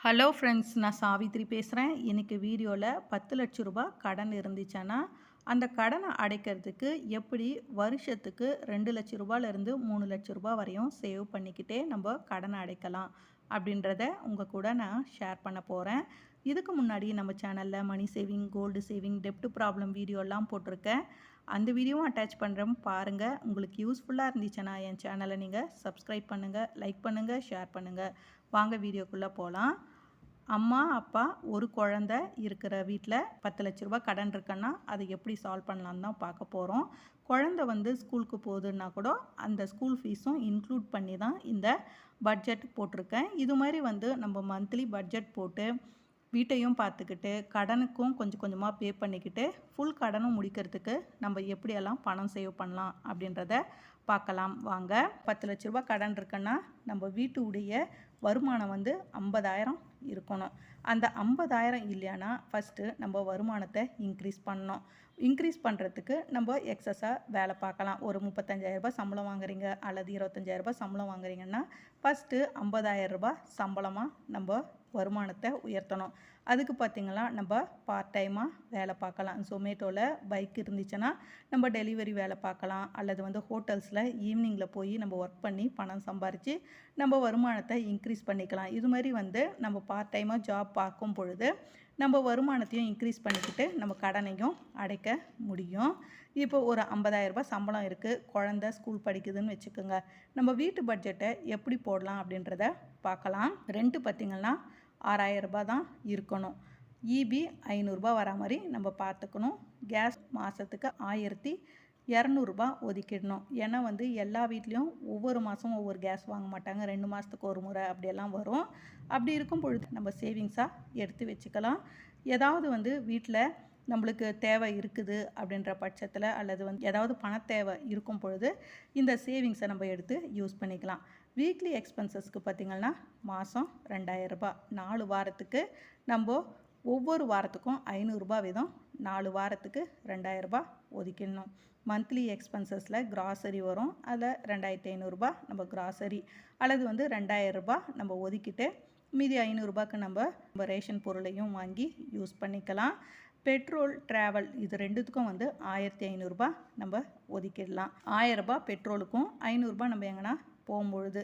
Hello friends நான் சாவித்ரி பேசுகிறேன் இன்றைக்கி வீடியோவில் பத்து லட்ச ரூபாய் கடன் இருந்துச்சுன்னா அந்த கடனை அடைக்கிறதுக்கு எப்படி வருஷத்துக்கு ரெண்டு லட்ச ரூபாயிலேருந்து மூணு லட்ச ரூபா வரையும் சேவ் பண்ணிக்கிட்டே நம்ம கடனை அடைக்கலாம் அப்படின்றத உங்கள் கூட நான் ஷேர் பண்ண போகிறேன் இதுக்கு முன்னாடி நம்ம சேனலில் மணி சேவிங் கோல்டு சேவிங் டெப்ட் ப்ராப்ளம் வீடியோலாம் போட்டிருக்கேன். அந்த வீடியோவும் அட்டாச் பண்ணுறேன் பாருங்கள் உங்களுக்கு யூஸ்ஃபுல்லாக இருந்துச்சுன்னா என் சேனலை நீங்கள் சப்ஸ்கிரைப் பண்ணுங்கள் லைக் பண்ணுங்கள் ஷேர் பண்ணுங்கள் வாங்க வீடியோக்குள்ளே போகலாம் அம்மா அப்பா ஒரு குழந்த இருக்கிற வீட்டில் பத்து லட்ச ரூபா கடன் இருக்குன்னா அதை எப்படி சால்வ் பண்ணலான்னு தான் பார்க்க போகிறோம் குழந்த வந்து ஸ்கூலுக்கு போகுதுன்னா கூட அந்த ஸ்கூல் ஃபீஸும் இன்க்ளூட் பண்ணி தான் இந்த பட்ஜெட் போட்டிருக்கேன். இது மாதிரி வந்து நம்ம மந்த்லி பட்ஜெட் போட்டு வீட்டையும் பார்த்துக்கிட்டு கடனுக்கும் கொஞ்சம் கொஞ்சமாக பே பண்ணிக்கிட்டு ஃபுல் கடனும் முடிக்கிறதுக்கு நம்ம எப்படியெல்லாம் பணம் சேவ் பண்ணலாம் அப்படின்றத பார்க்கலாம். வாங்க பத்து லட்ச ரூபா கடன் இருக்குன்னா நம்ம வீட்டு உடைய வருமானம் வந்து ஐம்பதாயிரம் இருக்கணும். அந்த ஐம்பதாயிரம் இல்லையானா ஃபஸ்ட்டு நம்ம வருமானத்தை இன்க்ரீஸ் பண்ணணும். இன்க்ரீஸ் பண்ணுறதுக்கு நம்ம எக்ஸஸாக வேலை பார்க்கலாம். ஒரு முப்பத்தஞ்சாயிரரூபா சம்பளம் வாங்குறீங்க அல்லது இருபத்தஞ்சாயிரரூபா சம்பளம் வாங்குறீங்கன்னா ஃபஸ்ட்டு ஐம்பதாயிரரூபா சம்பளமாக நம்ம வருமானத்தை உயர்த்தணும். அதுக்கு பார்த்திங்கன்னா நம்ம பார்ட் டைமாக வேலை பார்க்கலாம். ஜொமேட்டோவில் பைக் இருந்துச்சுன்னா நம்ம டெலிவரி வேலை பார்க்கலாம். அல்லது வந்து ஹோட்டல்ஸில் ஈவினிங்கில் போய் நம்ம ஒர்க் பண்ணி பணம் சம்பாரித்து நம்ம வருமானத்தை இன்க்ரீஸ் பண்ணிக்கலாம். இது மாதிரி வந்து நம்ம பார்ட் டைமாக ஜாப் பார்க்கும் பொழுது நம்ம வருமானத்தையும் இன்க்ரீஸ் பண்ணிக்கிட்டு நம்ம கடனையும் அடைக்க முடியும். இப்போ ஒரு ஐம்பதாயிரரூபா சம்பளம் இருக்குது குழந்த ஸ்கூல் படிக்குதுன்னு வச்சுக்கோங்க. நம்ம வீட்டு பட்ஜெட்டை எப்படி போடலாம் அப்படின்றத பார்க்கலாம். ரெண்ட்டு பார்த்திங்கன்னா ஆறாயிரரூபா தான் இருக்கணும். இபி ஐநூறுரூபா வரா மாதிரி நம்ம பார்த்துக்கணும். கேஸ் மாதத்துக்கு ஆயிரத்தி இரநூறுபா ஒதுக்கிடணும். ஏன்னா வந்து எல்லா வீட்லேயும் ஒவ்வொரு மாதம் ஒவ்வொரு கேஸ் வாங்க மாட்டாங்க. ரெண்டு மாதத்துக்கு ஒரு முறை அப்படியெல்லாம் வரும். அப்படி இருக்கும் பொழுது நம்ம சேவிங்ஸாக எடுத்து வச்சுக்கலாம். ஏதாவது வந்து வீட்டில் நம்மளுக்கு தேவை இருக்குது அப்படின்ற பட்சத்தில் அல்லது வந்து ஏதாவது பண தேவை இருக்கும் பொழுது இந்த சேவிங்ஸை நம்ம எடுத்து யூஸ் பண்ணிக்கலாம். வீக்லி எக்ஸ்பென்சஸ்க்கு பார்த்திங்கன்னா மாதம் ரெண்டாயிரரூபா நாலு வாரத்துக்கு நம்ம ஒவ்வொரு வாரத்துக்கும் ஐநூறுரூபா வீதம் நாலு வாரத்துக்கு ரெண்டாயிரரூபா ஒதுக்கிடணும். மந்த்லி எக்ஸ்பென்சஸில் கிராசரி வரும். அதில் ரெண்டாயிரத்தி ஐநூறுரூபா நம்ம கிராசரி அல்லது வந்து ரெண்டாயிரரூபா நம்ம ஒதுக்கிட்டு மீதி ஐநூறுரூபாக்கு நம்ம நம்ம ரேஷன் பொருளையும் வாங்கி யூஸ் பண்ணிக்கலாம். பெட்ரோல் ட்ராவல் இது ரெண்டுத்துக்கும் வந்து ஆயிரத்தி ஐநூறுரூபா நம்ம ஒதுக்கிடலாம். ஆயிரரூபா பெட்ரோலுக்கும் ஐநூறுரூபா நம்ம எங்கன்னா போகும்பொழுது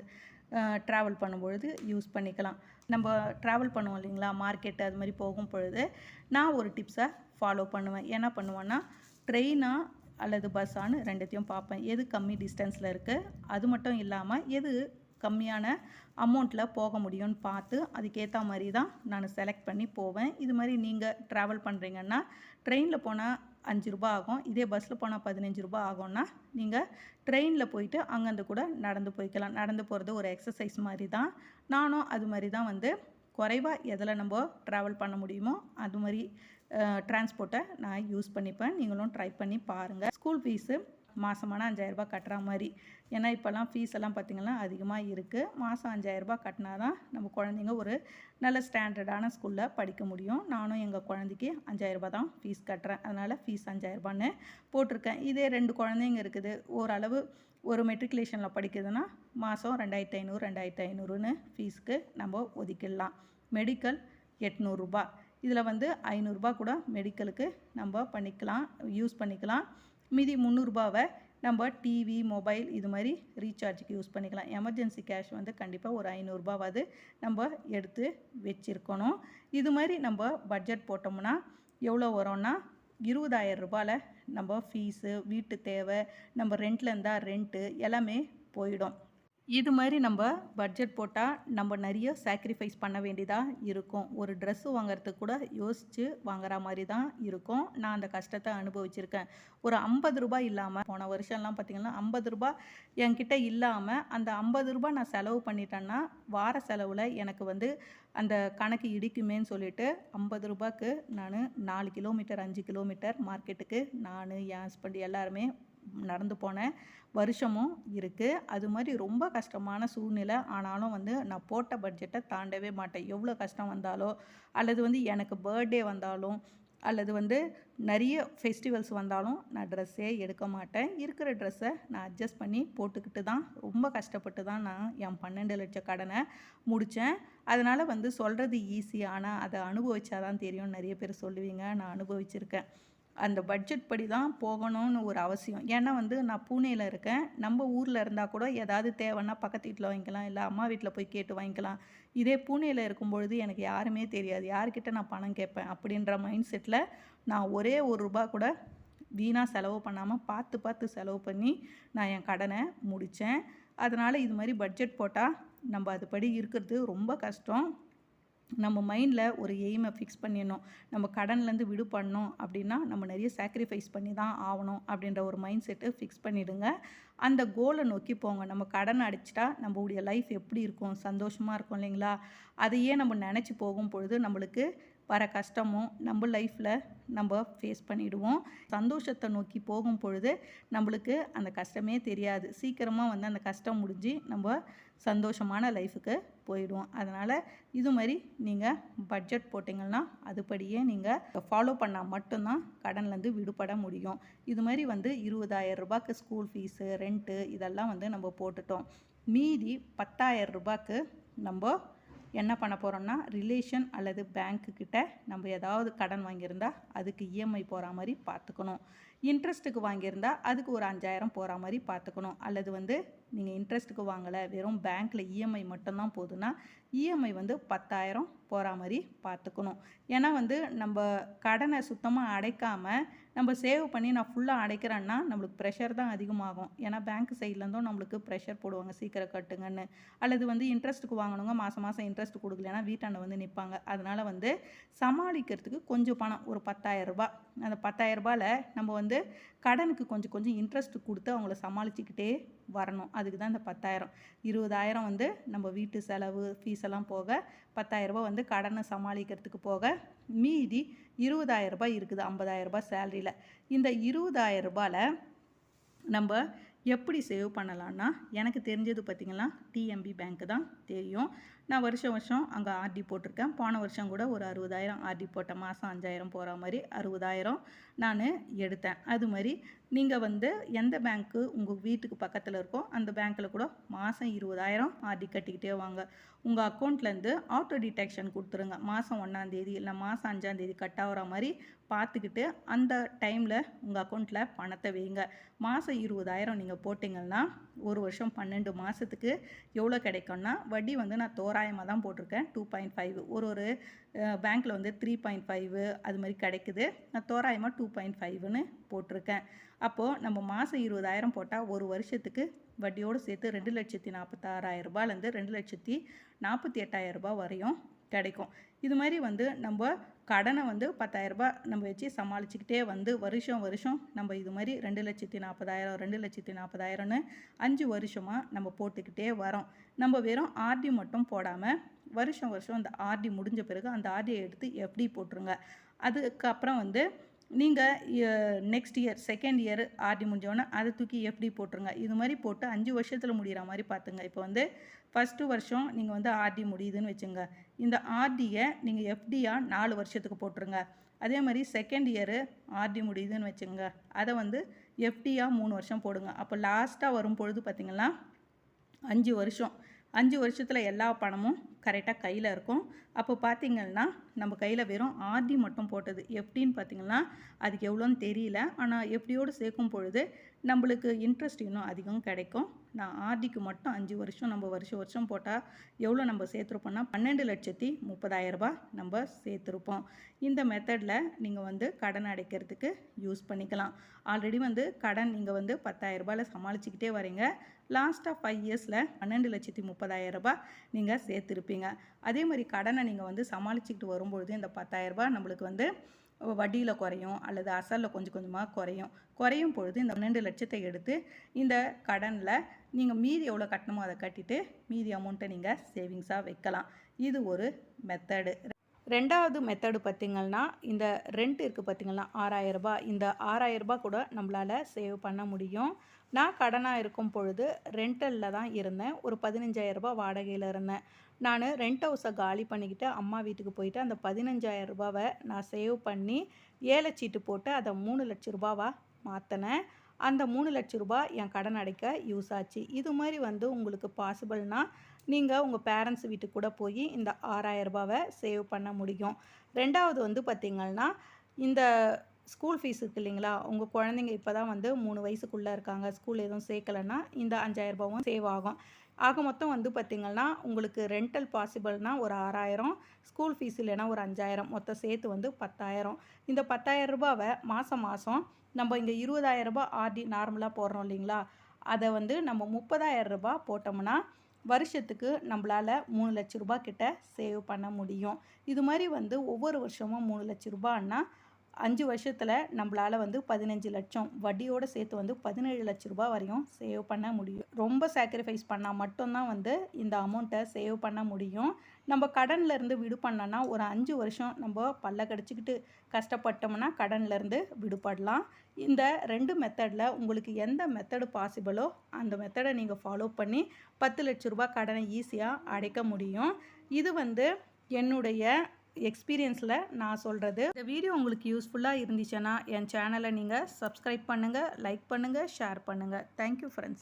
ட்ராவல் பண்ணும்பொழுது யூஸ் பண்ணிக்கலாம். நம்ம ட்ராவல் பண்ணுவோம் இல்லைங்களா? மார்க்கெட்டு அது மாதிரி போகும் பொழுது நான் ஒரு டிப்ஸை ஃபாலோ பண்ணுவேன். என்ன பண்ணுவேன்னா ட்ரெயினாக அல்லது பஸ்ஸான்னு ரெண்டுத்தையும் பார்ப்பேன். எது கம்மி டிஸ்டன்ஸில் இருக்குது அது மட்டும் இல்லாமல் எது கம்மியான அமௌண்ட்டில் போக முடியும்னு பார்த்து அதுக்கேற்ற மாதிரி தான் நான் செலக்ட் பண்ணி போவேன். இது மாதிரி நீங்கள் ட்ராவல் பண்ணுறீங்கன்னா ட்ரெயினில் போனால் அஞ்சு ரூபா ஆகும். இதே பஸ்ஸில் போனால் பதினஞ்சு ரூபா ஆகும்னா நீங்கள் ட்ரெயினில் போயிட்டு அங்கேருந்து கூட நடந்து போய்க்கலாம். நடந்து போகிறது ஒரு எக்ஸசைஸ் மாதிரி தான் நானும் அது மாதிரி தான் வந்து குறைவாக எதில் நம்ம ட்ராவல் பண்ண முடியுமோ அது மாதிரி டிரான்ஸ்போர்ட்டை நான் யூஸ் பண்ணிப்பேன். நீங்களும் ட்ரை பண்ணி பாருங்கள் ஸ்கூல் ஃபீஸு மாதமான அஞ்சாயிரரூபா கட்டுற மாதிரி. ஏன்னா இப்போல்லாம் ஃபீஸ் எல்லாம் பார்த்திங்கன்னா அதிகமாக இருக்குது மாதம் அஞ்சாயிரரூபா கட்டினா தான் நம்ம குழந்தைங்க ஒரு நல்ல ஸ்டாண்டர்டான ஸ்கூலில் படிக்க முடியும். நானும் எங்கள் குழந்தைக்கு அஞ்சாயிரரூபா தான் ஃபீஸ் கட்டுறேன். அதனால் ஃபீஸ் அஞ்சாயிரரூபான்னு போட்டிருக்கேன். இதே ரெண்டு குழந்தைங்க இருக்குது. ஓரளவு ஒரு மெட்ரிகுலேஷனில் படிக்கிறதுனா மாதம் ரெண்டாயிரத்தி ஐநூறு ரெண்டாயிரத்தி ஐநூறுன்னு ஃபீஸ்க்கு நம்ம ஒதுக்கிடலாம். மெடிக்கல் எட்நூறுரூபா இதில் வந்து ஐநூறுரூபா கூட மெடிக்கலுக்கு நம்ம பண்ணிக்கலாம் யூஸ் பண்ணிக்கலாம். மீதி முந்நூறுரூபாவை நம்ம டிவி மொபைல் இது மாதிரி ரீசார்ஜுக்கு யூஸ் பண்ணிக்கலாம். எமர்ஜென்சி கேஷ் வந்து கண்டிப்பாக ஒரு ஐநூறுரூபாவது நம்ம எடுத்து வச்சுருக்கணும். இது மாதிரி நம்ம பட்ஜெட் போட்டோம்னா எவ்வளோ வரோன்னா இருபதாயிரம் ரூபாயில் நம்ம ஃபீஸு வீட்டு தேவை நம்ம ரெண்ட்டில் இருந்தால் ரெண்ட்டு எல்லாமே போயிடும். இது மாதிரி நம்ம பட்ஜெட் போட்டால் நம்ம நிறைய சாக்ரிஃபைஸ் பண்ண வேண்டியதாக இருக்கும். ஒரு ட்ரெஸ்ஸு வாங்குறதுக்கு கூட யோசித்து வாங்குற மாதிரி தான் இருக்கும். நான் அந்த கஷ்டத்தை அனுபவிச்சிருக்கேன். ஒரு ஐம்பது ரூபாய் இல்லாமல் போன வருஷம்லாம் பார்த்திங்கன்னா ஐம்பது ரூபாய் என்கிட்ட இல்லாமல் அந்த ஐம்பது ரூபாய் நான் செலவு பண்ணிட்டேன்னா வார செலவில் எனக்கு வந்து அந்த கணக்கு இடிக்குமேன்னு சொல்லிட்டு ஐம்பது ரூபாய்க்கு நான் நாலு கிலோமீட்டர் அஞ்சு கிலோமீட்டர் மார்க்கெட்டுக்கு நான் என் ஹஸ்பண்ட் எல்லாருமே நடந்து போன வருஷமும் இருக்குது அது மாதிரி ரொம்ப கஷ்டமான சூழ்நிலை. ஆனாலும் வந்து நான் போட்ட பட்ஜெட்டை தாண்டவே மாட்டேன். எவ்வளோ கஷ்டம் வந்தாலோ அல்லது வந்து எனக்கு பர்த்டே வந்தாலும் அல்லது வந்து நிறைய ஃபெஸ்டிவல்ஸ் வந்தாலும் நான் ட்ரெஸ்ஸே எடுக்க மாட்டேன். இருக்கிற ட்ரெஸ்ஸை நான் அட்ஜஸ்ட் பண்ணி போட்டுக்கிட்டு தான் ரொம்ப கஷ்டப்பட்டு தான் நான் என் பன்னெண்டு லட்ச கடனை முடித்தேன் அதனால் வந்து சொல்கிறது ஈஸி ஆனால் அதை அனுபவிச்சா தான் தெரியும் நிறைய பேர் சொல்லுவீங்க. நான் அனுபவிச்சிருக்கேன். அந்த பட்ஜெட் படி தான் போகணும்னு ஒரு அவசியம். ஏன்னா வந்து நான் பூனேயில் இருக்கேன். நம்ம ஊரில் இருந்தால் கூட ஏதாவது தேவைன்னா பக்கத்து வீட்டில் வாங்கிக்கலாம் இல்லை அம்மா வீட்டில் போய் கேட்டு வாங்கிக்கலாம். இதே பூனேயில் இருக்கும்பொழுது எனக்கு யாருமே தெரியாது. யார்கிட்ட நான் பணம் கேட்பேன்? அப்படின்ற மைண்ட் செட்டில் நான் ஒரே ஒரு ரூபா கூட வீணாக செலவு பண்ணாமல் பார்த்து பார்த்து செலவு பண்ணி நான் என் கடனை முடித்தேன் அதனால் இது மாதிரி பட்ஜெட் போட்டால் நம்ம அதுபடி இருக்கிறது ரொம்ப கஷ்டம். நம்ம மைண்டில் ஒரு எய்மை ஃபிக்ஸ் பண்ணிடணும். நம்ம கடன்லேருந்து விடுபடணும் அப்படின்னா நம்ம நிறைய சாக்ரிஃபைஸ் பண்ணி தான் ஆகணும் அப்படின்ற ஒரு மைண்ட் செட்டு ஃபிக்ஸ் பண்ணிவிடுங்க அந்த கோலை நோக்கி போங்க. நம்ம கடன் அடிச்சிட்டா நம்மளுடைய லைஃப் எப்படி இருக்கும்? சந்தோஷமாக இருக்கும் இல்லைங்களா? அதையே நம்ம நினச்சி போகும் பொழுது நம்மளுக்கு வர கஷ்டமும் நம்ம லைஃப்பில் நம்ம ஃபேஸ் பண்ணிவிடுவோம் சந்தோஷத்தை நோக்கி போகும் பொழுது நம்மளுக்கு அந்த கஷ்டமே தெரியாது. சீக்கிரமாக வந்து அந்த கஷ்டம் முடிஞ்சு நம்ம சந்தோஷமான லைஃபுக்கு போயிடுவோம். அதனால் இது மாதிரி நீங்கள் பட்ஜெட் போட்டிங்கன்னா அதுபடியே நீங்கள் ஃபாலோ பண்ணால் மட்டும்தான் கடன்லேருந்து விடுபட முடியும். இது மாதிரி வந்து இருபதாயிரம் ரூபாய்க்கு ஸ்கூல் ஃபீஸு ரெண்ட்டு இதெல்லாம் வந்து நம்ம போட்டுட்டோம். மீதி பத்தாயிரம் ரூபாய்க்கு நம்ம என்ன பண்ண போகிறோம்னா ரிலேஷன் அல்லது பேங்க்கு கிட்ட நம்ம ஏதாவது கடன் வாங்கியிருந்தா அதுக்கு இஎம்ஐ போகிற மாதிரி பார்த்துக்கணும். இன்ட்ரெஸ்ட்டுக்கு வாங்கியிருந்தா அதுக்கு ஒரு அஞ்சாயிரம் போகிற மாதிரி பார்த்துக்கணும். அல்லது வந்து நீங்கள் இன்ட்ரெஸ்ட்டுக்கு வாங்கலை வெறும் பேங்க்கில் இஎம்ஐ மட்டும்தான் போகுதுன்னா இஎம்ஐ வந்து பத்தாயிரம் போகிற மாதிரி பார்த்துக்கணும். ஏன்னா வந்து நம்ம கடனை சுத்தமாக அடைக்காமல் நம்ம சேவ் பண்ணி நான் ஃபுல்லாக அடைக்கிறேன்னா நம்மளுக்கு ப்ரெஷர் தான் அதிகமாகும். ஏன்னா பேங்க் சைட்லேருந்தும் நம்மளுக்கு ப்ரெஷர் போடுவாங்க. சீக்கிரம் கட்டுங்கன்னு. அல்லது வந்து இன்ட்ரெஸ்ட்டுக்கு வாங்கணுங்க மாதம் மாதம் இன்ட்ரெஸ்ட் கொடுக்கலன்னா வீட்டாண்ட வந்து நிற்பாங்க அதனால் வந்து சமாளிக்கிறதுக்கு கொஞ்சம் பணம். ஒரு பத்தாயிரம் ரூபாய். அந்த பத்தாயிரம் ரூபாயில் நம்ம வந்து கடனுக்கு கொஞ்சம் கொஞ்சம் இன்ட்ரெஸ்ட் கொடுத்து அவங்கள சமாளிச்சுக்கிட்டே வரணும். அதுக்கு தான் இந்த பத்தாயிரம். இருபதாயிரம் வந்து நம்ம வீட்டு செலவு ஃபீஸ் எல்லாம் போக பத்தாயிரரூபா வந்து கடனை சமாளிக்கிறதுக்கு போக மீதி இருபதாயிரம் ரூபாய் இருக்குது ஐம்பதாயிரம் ரூபாய் சேலரியில் இந்த இருபதாயிரம் ரூபாயில் நம்ம எப்படி சேவ் பண்ணலான்னா எனக்கு தெரிஞ்சது பார்த்திங்கன்னா டிஎம்பி பேங்க்கு தான் தெரியும். நான் வருஷம் வருஷம் அங்கே ஆர்டி போட்டிருக்கேன். போன வருஷம் கூட ஒரு அறுபதாயிரம் ஆர்டி போட்டேன் மாதம் அஞ்சாயிரம் போகிற மாதிரி அறுபதாயிரம் நான் எடுத்தேன். அது மாதிரி நீங்கள் வந்து எந்த பேங்க்கு உங்கள் வீட்டுக்கு பக்கத்தில் இருக்கோ அந்த பேங்க்கில் கூட மாதம் இருபதாயிரம் ஆர்டி கட்டிக்கிட்டே வாங்க. உங்கள் அக்கௌண்ட்லேருந்து ஆட்டோ டிடெக்ஷன் கொடுத்துருங்க. மாதம் ஒன்றாந்தேதி இல்லை மாதம் அஞ்சாந்தேதி கட் ஆகிற மாதிரி பார்த்துக்கிட்டு அந்த டைமில் உங்கள் அக்கௌண்ட்டில் பணத்தை வைங்க. மாதம் இருபதாயிரம் நீங்கள் போட்டிங்கன்னா ஒரு வருஷம் பன்னெண்டு மாதத்துக்கு எவ்வளோ கிடைக்கும்னா வட்டி வந்து நான் தோராயமாக தான் போட்டிருக்கேன். டூ பாயிண்ட் ஃபைவ் ஒரு ஒரு பேங்க்கில் வந்து த்ரீ பாயிண்ட் ஃபைவ் அது மாதிரி கிடைக்குது. நான் தோராயமாக டூ பாயிண்ட் ஃபைவ்னு போட்டிருக்கேன். அப்போது நம்ம மாதம் இருபதாயிரம் போட்டால் ஒரு வருஷத்துக்கு வட்டியோடு சேர்த்து ரெண்டு லட்சத்தி நாற்பத்தாறாயிரம் ரூபாயிலேருந்து ரெண்டு லட்சத்தி நாற்பத்தி எட்டாயிரம் ரூபாய் வரையும் கிடைக்கும். இது மாதிரி வந்து நம்ம கடனை வந்து பத்தாயிரரூபா நம்ம வச்சு சமாளிச்சுக்கிட்டே வந்து வருஷம் வருஷம் நம்ம இது மாதிரி ரெண்டு லட்சத்தி நாற்பதாயிரம் ரெண்டு லட்சத்தி நாற்பதாயிரம்னு அஞ்சு வருஷமாக நம்ம போட்டுக்கிட்டே வரோம். நம்ம வெறும் ஆர்டி மட்டும் போடாமல் வருஷம் வருஷம் அந்த ஆர்டி முடிஞ்ச பிறகு அந்த ஆர்டியை எடுத்து எஃப்டி போட்டுருங்க. அதுக்கப்புறம் வந்து நீங்கள் next year second year RD முடிஞ்சோடனே அதை தூக்கி எஃப்டி போட்டுருங்க. இது மாதிரி போட்டு அஞ்சு வருஷத்தில் முடிகிற மாதிரி பார்த்துங்க. இப்போ வந்து ஃபஸ்ட்டு வருஷம் நீங்கள் வந்து ஆர்டி முடியுதுன்னு வச்சுங்க. இந்த ஆர்டியை நீங்கள் எஃப்டியாக நாலு வருஷத்துக்கு போட்டுருங்க. அதே மாதிரி செகண்ட் இயரு ஆர்டி முடியுதுன்னு வச்சுங்க அதை வந்து எஃப்டியாக மூணு வருஷம் போடுங்க. அப்போ லாஸ்ட்டாக வரும் பொழுது பார்த்திங்கன்னா அஞ்சு வருஷம். அஞ்சு வருஷத்தில் எல்லா பணமும் கரெக்டாக கையில் இருக்கும். அப்போ பார்த்திங்கன்னா நம்ம கையில் வெறும் ஆர்டி மட்டும் போட்டது. எப்படின்னு பார்த்திங்கன்னா அதுக்கு எவ்வளோன்னு தெரியல. ஆனால் எப்படியோடு சேர்க்கும் பொழுது நம்மளுக்கு இன்ட்ரெஸ்ட் இன்னும் அதிகம் கிடைக்கும். நான் ஆர்டிக்கு மட்டும் அஞ்சு வருஷம் நம்ம வருஷம் வருஷம் போட்டால் எவ்வளோ நம்ம சேர்த்துருப்போம்னா பன்னெண்டு லட்சத்தி முப்பதாயிரரூபா நம்ம சேர்த்துருப்போம். இந்த மெத்தடில் நீங்கள் வந்து கடன் அடைக்கிறதுக்கு யூஸ் பண்ணிக்கலாம். ஆல்ரெடி வந்து கடன் நீங்கள் வந்து பத்தாயிரரூபாயில் சமாளிச்சுக்கிட்டே வரீங்க. லாஸ்ட்டாக ஃபைவ் இயர்ஸில் பன்னெண்டு லட்சத்தி முப்பதாயிரரூபா நீங்கள் சேர்த்துருப்பீங்க. அதே மாதிரி கடனை நீங்கள் வந்து சமாளிச்சுக்கிட்டு வரும்பொழுது இந்த பத்தாயிரரூபா நம்மளுக்கு வந்து வட்டியில் குறையும் அல்லது அசலில் கொஞ்சம் கொஞ்சமாக குறையும். குறையும் பொழுது இந்த பன்னெண்டு லட்சத்தை எடுத்து இந்த கடனில் நீங்கள் மீதி எவ்வளோ கட்டணுமோ அதை கட்டிட்டு மீதி அமௌண்ட்டை நீங்கள் சேவிங்ஸாக வைக்கலாம். இது ஒரு மெத்தடு ரெண்டாவது மெத்தடு பார்த்திங்கன்னா இந்த ரெண்ட் இருக்குது பார்த்திங்கன்னா ஆறாயிரரூபா இந்த ஆறாயிரரூபா கூட நம்மளால் சேவ் பண்ண முடியும். நான் கடனாக இருக்கும் பொழுது ரெண்டலில் தான் இருந்தேன். ஒரு பதினஞ்சாயிரரூபா வாடகையில் இருந்தேன். நான் ரெண்ட் ஹவுஸை காலி பண்ணிக்கிட்டு அம்மா வீட்டுக்கு போயிட்டு அந்த பதினஞ்சாயிரம் ரூபாவை நான் சேவ் பண்ணி ஏலச்சீட்டு போட்டு அதை மூணு லட்ச ரூபாவாக மாற்றினேன் அந்த மூணு லட்ச ரூபா என் கடன் அடைக்க யூஸ் ஆச்சு. இது மாதிரி வந்து உங்களுக்கு பாசிபிள்னால் நீங்கள் உங்கள் பேரண்ட்ஸ் வீட்டுக்கு கூட போய் இந்த ஆறாயிரம் ரூபாவை சேவ் பண்ண முடியும். ரெண்டாவது வந்து பார்த்திங்கன்னா இந்த ஸ்கூல் ஃபீஸ் இருக்குது இல்லைங்களா? உங்கள் குழந்தைங்க இப்போ தான் வந்து மூணு வயசுக்குள்ளே இருக்காங்க. ஸ்கூல் எதுவும் சேர்க்கலைன்னா இந்த அஞ்சாயிரரூபாவும் சேவ் ஆகும். ஆக மொத்தம் வந்து பார்த்திங்கன்னா உங்களுக்கு ரெண்டல் பாசிபிள்னால் ஒரு ஆறாயிரம் ஸ்கூல் ஃபீஸ் இல்லைன்னா ஒரு அஞ்சாயிரம். மொத்தம் சேர்த்து வந்து பத்தாயிரம். இந்த பத்தாயிரம் ரூபாவை மாதம் மாதம் நம்ம இங்கே இருபதாயிரம் ரூபாய் ஆர்டி நார்மலாக போடுறோம் இல்லைங்களா? அதை வந்து நம்ம முப்பதாயிரம் ரூபாய் போட்டோம்னா வருஷத்துக்கு நம்மளால் மூணு லட்ச ரூபா கிட்ட சேவ் பண்ண முடியும். இது மாதிரி வந்து ஒவ்வொரு வருஷமும் மூணு லட்ச ரூபான்னா அஞ்சு வருஷத்தில் நம்மளால் வந்து பதினஞ்சு லட்சம் வட்டியோடு சேர்த்து வந்து பதினேழு லட்ச ரூபாய் வரையும் சேவ் பண்ண முடியும். ரொம்ப சாக்ரிஃபைஸ் பண்ணால் மட்டும்தான் வந்து இந்த அமௌண்ட்டை சேவ் பண்ண முடியும். நம்ம கடன்லேருந்து விடு ஒரு அஞ்சு வருஷம் நம்ம பல்ல கடிச்சிக்கிட்டு கஷ்டப்பட்டோம்னா கடன்லேருந்து விடுபடலாம். இந்த ரெண்டு மெத்தடில் உங்களுக்கு எந்த மெத்தடு பாசிபிளோ அந்த மெத்தடை நீங்கள் ஃபாலோ பண்ணி பத்து லட்ச ரூபாய் கடனை ஈஸியாக அடைக்க முடியும். இது வந்து என்னுடைய எக்ஸ்பீரியன்ஸில் நான் சொல்கிறது இந்த வீடியோ உங்களுக்கு யூஸ்ஃபுல்லாக இருந்துச்சுன்னா என் சேனலை நீங்கள் சப்ஸ்கிரைப் பண்ணுங்கள் லைக் பண்ணுங்கள் ஷேர் பண்ணுங்கள் தேங்க்யூ ஃப்ரெண்ட்ஸ்